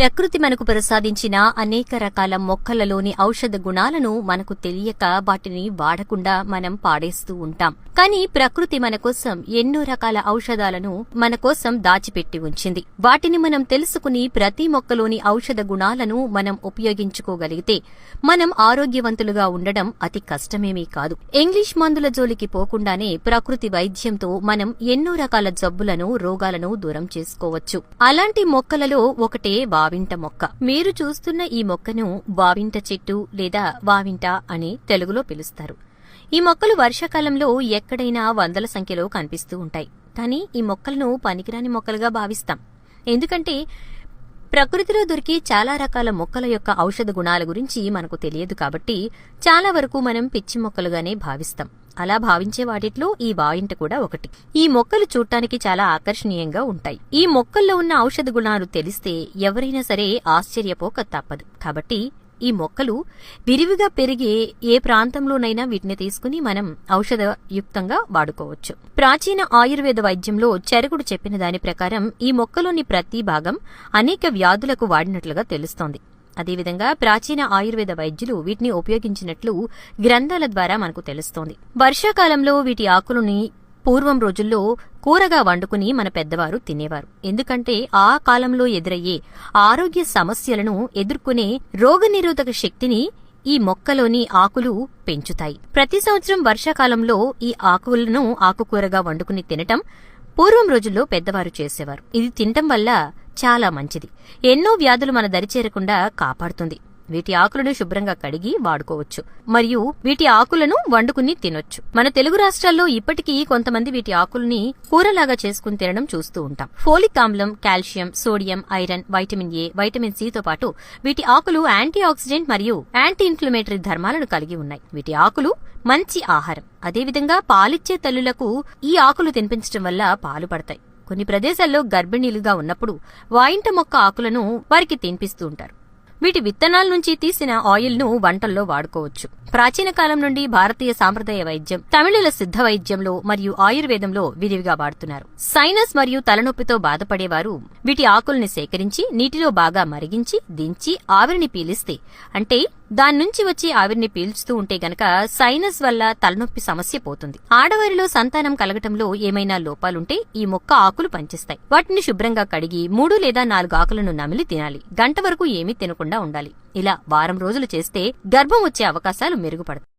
ప్రకృతి మనకు ప్రసాదించిన అనేక రకాల మొక్కలలోని ఔషధ గుణాలను మనకు తెలియక వాటిని వాడకుండా మనం పాడేస్తూ ఉంటాం. కానీ ప్రకృతి మన కోసం ఎన్నో రకాల ఔషధాలను మన కోసం దాచిపెట్టి ఉంచింది. వాటిని మనం తెలుసుకుని ప్రతి మొక్కలోని ఔషధ గుణాలను మనం ఉపయోగించుకోగలిగితే మనం ఆరోగ్యవంతులుగా ఉండడం అతి కష్టమేమీ కాదు. ఇంగ్లీష్ మందుల జోలికి పోకుండానే ప్రకృతి వైద్యంతో మనం ఎన్నో రకాల జబ్బులను రోగాలను దూరం చేసుకోవచ్చు. అలాంటి మొక్కలలో ఒకటే వావింట మొక్క. మీరు చూస్తున్న ఈ మొక్కను వావింట చెట్టు లేదా వావింట అని తెలుగులో పిలుస్తారు. ఈ మొక్కలు వర్షాకాలంలో ఎక్కడైనా వందల సంఖ్యలో కనిపిస్తూ ఉంటాయి. కానీ ఈ మొక్కలను పనికిరాని మొక్కలుగా భావిస్తాం. ఎందుకంటే ప్రకృతిలో దొరికే చాలా రకాల మొక్కల యొక్క ఔషధ గుణాల గురించి మనకు తెలియదు కాబట్టి చాలా వరకు మనం పిచ్చి మొక్కలుగానే భావిస్తాం. అలా భావించే వాటిట్లో ఈ వాయింట కూడా ఒకటి. ఈ మొక్కలు చూడటానికి చాలా ఆకర్షణీయంగా ఉంటాయి. ఈ మొక్కల్లో ఉన్న ఔషధ గుణాలు తెలిస్తే ఎవరైనా సరే ఆశ్చర్యపోక తప్పదు. కాబట్టి ఈ మొక్కలు విరివిగా పెరిగే ఏ ప్రాంతంలోనైనా వీటిని తీసుకుని మనం ఔషధయుక్తంగా వాడుకోవచ్చు. ప్రాచీన ఆయుర్వేద వైద్యంలో చెరకుడు చెప్పిన దాని ప్రకారం ఈ మొక్కలోని ప్రతి భాగం అనేక వ్యాధులకు వాడినట్లుగా తెలుస్తోంది. అదేవిధంగా ప్రాచీన ఆయుర్వేద వైద్యులు వీటిని ఉపయోగించినట్లు గ్రంథాల ద్వారా మనకు తెలుస్తోంది. వర్షాకాలంలో వీటి ఆకులని పూర్వం రోజుల్లో కూరగా వండుకుని మన పెద్దవారు తినేవారు. ఎందుకంటే ఆ కాలంలో ఎదురయ్యే ఆరోగ్య సమస్యలను ఎదుర్కొనే రోగనిరోధక శక్తిని ఈ మొక్కలోని ఆకులు పెంచుతాయి. ప్రతి సంవత్సరం వర్షాకాలంలో ఈ ఆకులను ఆకుకూరగా వండుకుని తినటం పూర్వం రోజుల్లో పెద్దవారు చేసేవారు. ఇది తినటం వల్ల చాలా మంచిది. ఎన్నో వ్యాధులు మన దరిచేరకుండా కాపాడుతుంది. వీటి ఆకులను శుభ్రంగా కడిగి వాడుకోవచ్చు. మరియు వీటి ఆకులను వండుకుని తినొచ్చు. మన తెలుగు రాష్ట్రాల్లో ఇప్పటికీ కొంతమంది వీటి ఆకుల్ని కూరలాగా చేసుకుని తినడం చూస్తూ ఉంటాం. ఫోలిక్ ఆమ్లం calcium sodium iron vitamin A vitamin C తో పాటు వీటి ఆకులు యాంటీ ఆక్సిడెంట్ మరియు యాంటీ ఇన్ఫ్లమేటరీ ధర్మాలను కలిగి ఉన్నాయి. వీటి ఆకులు మంచి ఆహారం. అదేవిధంగా పాలిచ్చే తల్లులకు ఈ ఆకులు తినిపించడం వల్ల పాలు పడతాయి. కొన్ని ప్రదేశాల్లో గర్భిణీలుగా ఉన్నప్పుడు వాయింట మొక్క ఆకులను వారికి తినిపిస్తూ ఉంటారు. వీటి విత్తనాల నుంచి తీసిన ఆయిల్ను వంటల్లో వాడుకోవచ్చు. ప్రాచీన కాలం నుండి భారతీయ సాంప్రదాయ వైద్యం తమిళుల సిద్ధ వైద్యంలో మరియు ఆయుర్వేదంలో విరివిగా వాడుతున్నారు. సైనస్ మరియు తలనొప్పితో బాధపడేవారు వీటి ఆకుల్ని సేకరించి నీటిలో బాగా మరిగించి దించి ఆవిరిని పీలిస్తే అంటే దాని నుంచి వచ్చి ఆవిరిని పీల్చుతూ ఉంటే గనక సైనస్ వల్ల తలనొప్పి సమస్య పోతుంది. ఆడవారిలో సంతానం కలగటంలో ఏమైనా లోపాలుంటే ఈ మొక్క ఆకులు పనిచేస్తాయి. వాటిని శుభ్రంగా కడిగి మూడు లేదా నాలుగు ఆకులను నమిలి తినాలి. గంట వరకు ఏమీ తినకుండా ఉండాలి. ఇలా వారం రోజులు చేస్తే గర్భం వచ్చే అవకాశాలు మెరుగుపడతాయి.